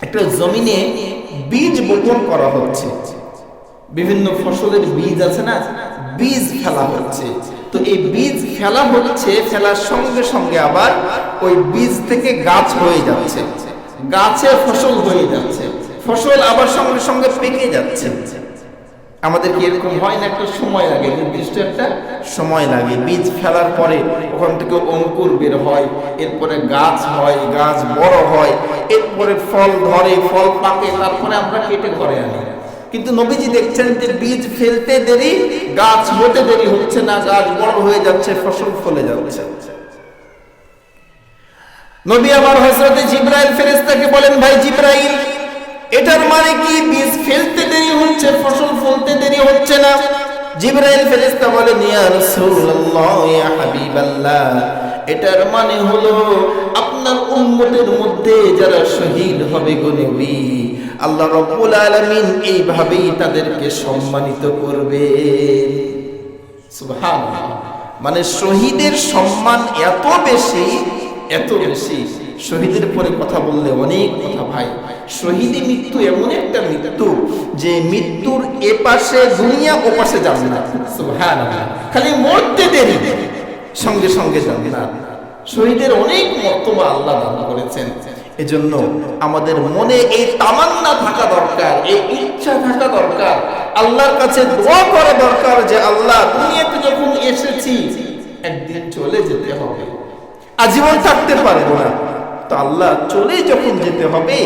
একটা জমিনে বীজ বপন করা হচ্ছে। বিভিন্ন ফসলের বীজ আছে না? বীজ ফেলা হচ্ছে। তো এই বীজ ফেলা হচ্ছে, ফেলার সঙ্গে সঙ্গে আবার ওই বীজ থেকে গাছ হয়ে যাচ্ছে। গাছে ফসল হয়ে যাচ্ছে। ফসল আবার সঙ্গে সঙ্গে পেকে যাচ্ছে। আমাদের কি এরকম হয় না, একটা সময় লাগে, নির্দিষ্ট একটা সময় লাগে। বীজ ফেলার পরে ওখান থেকে অঙ্কুর বের হয়, এরপরে গাছ হয়, গাছ বড় হয়, এরপরে ফল ধরে, ফল পাকে, তারপরে আমরা কেটে ঘরে আনি। কিন্তু নবীজি দেখছেন যে বীজ ফেলতে দেরি, গাছ হতে দেরি হচ্ছে না, গাছ বড় হয়ে যাচ্ছে, ফসল ফলে যাচ্ছে। নবী আমার হজরতে জিব্রাইল ফেরেস্তাকে বলেন, ভাই জিব্রাইল, এটার মানে কি? বীজ জিব্রাইল ফেরেস্তা বলেন ইয়া রাসূলুল্লাহ, ইয়া হাবিবাল্লাহ। এটার মানে হলো, আপনার উম্মতের মধ্যে যারা শহীদ হবে গো নবী, আল্লাহ রাব্বুল আলামিন এইভাবেই তাদেরকে সম্মানিত করবে সুবহানাল্লাহ। মানে শহীদের সম্মান এত বেশি এত বেশি। শহীদের পরে কথা বললে অনেক কথা ভাই ভাই। শহীদি মৃত্যু এমন একটা মৃত্যু যে মৃত্যুর এপাশে পাশে দুনিয়া ও পাশে যাবে না খালি মরতে দেরি, সঙ্গে সঙ্গে যাবে না শহীদের অনেক মর্তবা আল্লাহ দান করেছেন। এজন্য আমাদের মনে এই তামান্না থাকা দরকার, এই ইচ্ছা থাকা দরকার। আল্লাহর কাছে দোয়া করা দরকার যে, আল্লাহ, দুনিয়াতে যখন এসেছি, একদিন চলে যেতে হবে। আজীবন থাকতে পারব না। তো আল্লাহ চলে যখন যেতে হবে,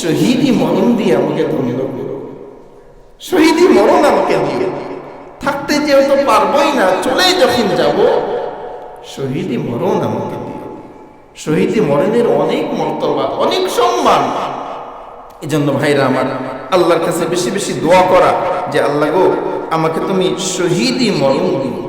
শহীদি মরণ দিয়ে আমাকে ধন্য করো। শহীদি মরণ আমাকে দিয়ে। থাকতে যেহেতু পারবোই না, চলে যখন যাব, শহীদি মরণ আমাকে দিও শহীদি মরণের অনেক মর্তবা অনেক সম্মান। এই জন্য ভাইরা আমার, আল্লাহর কাছে বেশি বেশি দোয়া করা যে, আল্লাহ গো, আমাকে তুমি শহীদি মরণ দিও।